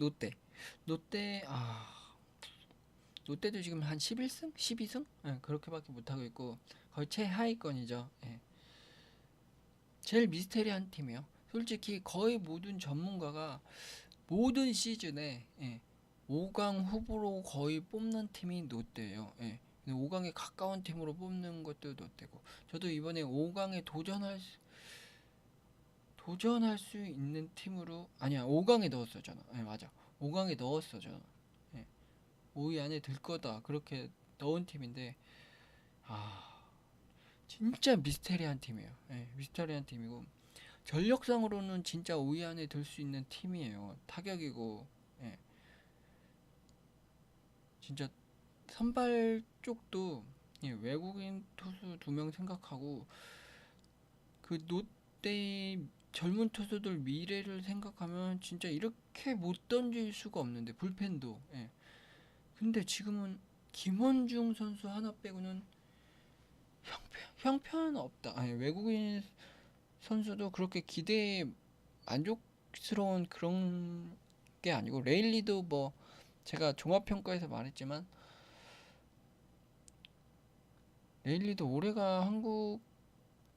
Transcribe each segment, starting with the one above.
롯데. 롯데 아 롯데도 지금 한 11승? 12승? 예, 그렇게밖에 못 하고 있고 거의 최하위권이죠. 예. 제일 미스테리한 팀이에요. 솔직히 거의 모든 전문가가 모든 시즌에 예, 5강 후보로 거의 뽑는 팀이 롯데예요. 예. 5강에 가까운 팀으로 뽑는 것도 롯데고 저도 이번에 5강에 도전할 수, 도전할 수 있는 팀으로 아니야 5강에 넣었어 저는. 예 맞아. 5강에 넣었어 저는. 예. 5위 안에 들 거다. 그렇게 넣은 팀인데 아 진짜 미스테리한 팀이에요. 예 미스테리한 팀이고 전력상으로는 진짜 5위 안에 들 수 있는 팀이에요. 타격이고 예. 진짜 선발 쪽도 예, 외국인 투수 두 명 생각하고 그 롯데 젊은 투수들 미래를 생각하면 진짜 이렇게 못 던질 수가 없는데 불펜도 예. 근데 지금은 김원중 선수 하나 빼고는 형편 형편 없다. 아니 외국인 선수도 그렇게 기대에 만족스러운 그런 게 아니고 레일리도 뭐 제가 종합 평가에서 말했지만 레일리도 올해가 한국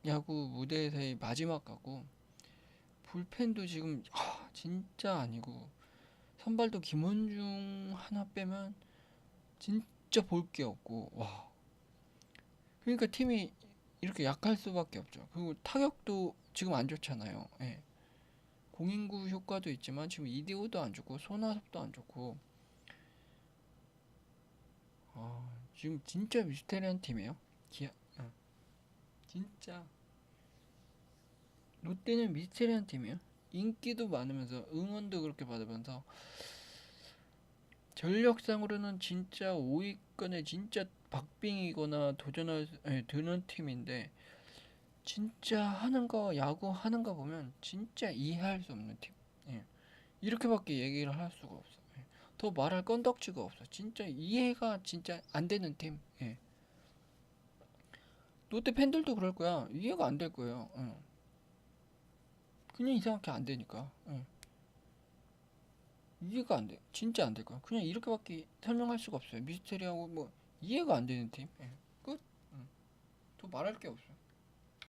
야구 무대에서의 마지막 가고 불펜도 지금 아, 진짜 아니고. 선발도 김원중 하나 빼면 진짜 볼 게 없고 와. 그러니까 팀이 이렇게 약할 수밖에 없죠. 그리고 타격도 지금 안 좋잖아요. 예. 공인구 효과도 있지만 지금 이디오도 안 좋고 손아섭도 안 좋고. 아, 지금 진짜 미스테리한 팀이에요. 기아 어. 진짜 롯데는 미스테리한 팀이에요. 인기도 많으면서 응원도 그렇게 받으면서 전력상으로는 진짜 5위권에 진짜 박빙이거나 도전할 수- 아니, 드는 팀인데 진짜 하는 거 야구 하는 거 보면 진짜 이해할 수 없는 팀. 예. 이렇게밖에 얘기를 할 수가 없어. 예. 더 말할 건덕지가 없어. 진짜 이해가 진짜 안 되는 팀. 예. 롯데 팬들도 그럴 거야. 이해가 안 될 거예요. 예. 그냥 이상하게 안 되니까. 예. 이해가 안 돼. 진짜 안 될 거야. 그냥 이렇게밖에 설명할 수가 없어요. 미스테리하고 뭐 이해가 안 되는 팀. 예. 끝. 응. 더 말할 게 없어.